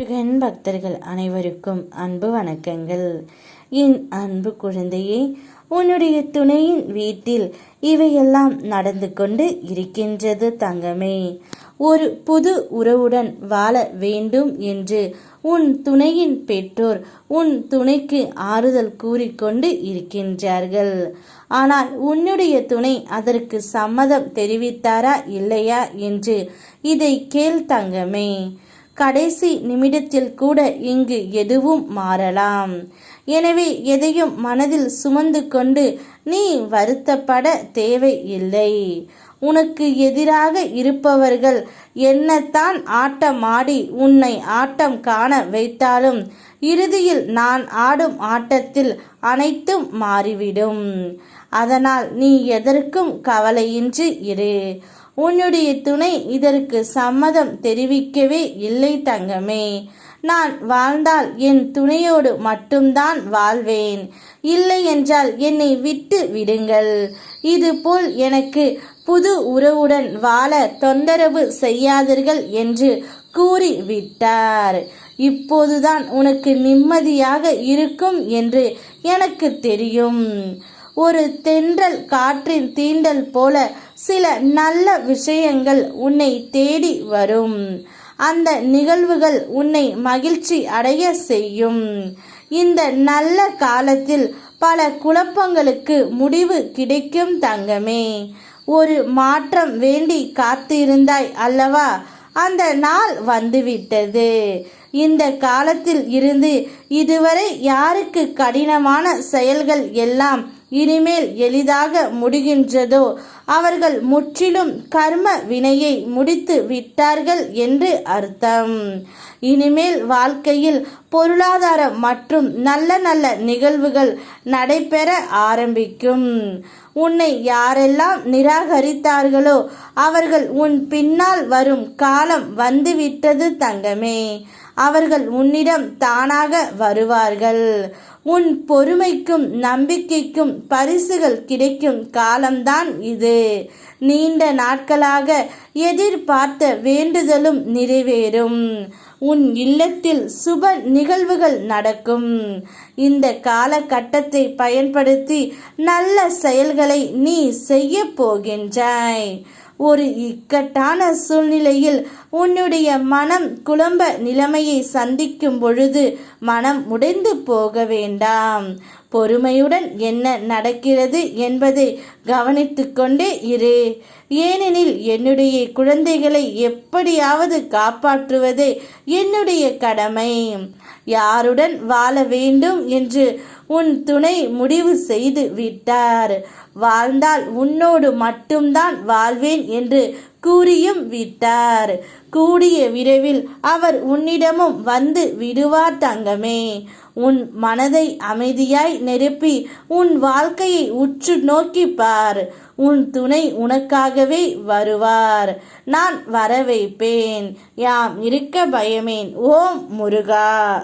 முருகன் பக்தர்கள் அனைவருக்கும் அன்பு வணக்கங்கள். என் அன்பு குழந்தையே உன்னுடைய துணையின் வீட்டில் இவையெல்லாம் நடந்து கொண்டு இருக்கின்றது தங்கமே. ஒரு புது உறவுடன் வாழ வேண்டும் என்று உன் துணையின் பெற்றோர் உன் துணைக்கு ஆறுதல் கூறிக்கொண்டு இருக்கின்றார்கள். ஆனால் உன்னுடைய துணை அதற்கு சம்மதம் தெரிவித்தாரா இல்லையா என்று இதை கேள் தங்கமே. கடைசி நிமிடத்தில் கூட இங்கு எதுவும் மாறலாம். எனவே எதையும் மனதில் சுமந்து கொண்டு நீ வருத்தப்பட தேவையில்லை உனக்கு எதிராக இருப்பவர்கள் என்னத்தான் ஆட்டமாடி உன்னை ஆட்டம் காண வைத்தாலும் இறுதியில் நான் ஆடும் ஆட்டத்தில் அனைத்தும் மாறிவிடும். அதனால் நீ எதற்கும் கவலையின்றி இரு. உன்னுடைய துணை இதற்கு சம்மதம் தெரிவிக்கவே இல்லை தங்கமே. நான் வாழ்ந்தால் என் துணையோடு மட்டும்தான் வாழ்வேன். இல்லை என்றால் என்னை விட்டு விடுங்கள். இதுபோல் எனக்கு புது உறவுடன் வாழ தொந்தரவு செய்யாதீர்கள் என்று கூறிவிட்டார். இப்போதுதான் உனக்கு நிம்மதியாக இருக்கும் என்று எனக்கு தெரியும். ஒரு தென்றல் காற்றின் தீண்டல் போல சில நல்ல விஷயங்கள் உன்னை தேடி வரும். அந்த நிகழ்வுகள் உன்னை மகிழ்ச்சி அடைய செய்யும். இந்த நல்ல காலத்தில் பல குழப்பங்களுக்கு முடிவு கிடைக்கும் தங்கமே. ஒரு மாற்றம் வேண்டி காத்திருந்தாய் அல்லவா? அந்த நாள் வந்துவிட்டது. இந்த காலத்தில் இருந்து இதுவரை யாருக்கு கடினமான செயல்கள் எல்லாம் இனிமேல் எளிதாக முடிகின்றதோ? அவர்கள் முற்றிலும் கர்ம வினையை முடித்து விட்டார்கள் என்று அர்த்தம். இனிமேல் வாழ்க்கையில் பொருளாதாரம் மற்றும் நல்ல நல்ல நிகழ்வுகள் நடைபெற ஆரம்பிக்கும். உன்னை யாரெல்லாம் நிராகரித்தார்களோ அவர்கள் உன் பின்னால் வரும் காலம் வந்துவிட்டது தங்கமே. அவர்கள் உன்னிடம் தானாக வருவார்கள். உன் பொறுமைக்கும் நம்பிக்கைக்கும் பரிசுகள் கிடைக்கும் காலம்தான் இது. நீண்ட நாட்களாக எதிர்பார்த்த வேண்டுதலும் நிறைவேறும். உன் இல்லத்தில் சுப நிகழ்வுகள் நடக்கும். இந்த காலகட்டத்தை பயன்படுத்தி நல்ல செயல்களை நீ செய்ய போகின்றாய். ஒரு இக்கட்டான சூழ்நிலையில் உன்னுடைய மனம் குழம்ப நிலைமையை சந்திக்கும் பொழுது மனம் உடைந்து போக வேண்டாம். பொறுமையுடன் என்ன நடக்கிறது என்பதை கவனித்து கொண்டே இரு. ஏனெனில் என்னுடைய குழந்தைகளை எப்படியாவது காப்பாற்றுவதே என்னுடைய கடமை. யாருடன் வாழ வேண்டும் என்று உன் துணை முடிவு செய்து விட்டார். வாழ்ந்தால் உன்னோடு மட்டும்தான் வாழ்வேன் என்று கூறியும் விட்டார். கூடிய விரைவில் அவர் உன்னிடமும் வந்து விடுவார் தங்கமே. உன் மனதை அமைதியாய் நிரப்பி உன் வாழ்க்கையை உற்று நோக்கி பார். உன் துணை உனக்காகவே வருவார். நான் வர வைப்பேன் யாம் இருக்க பயமேன். ஓம் முருகா.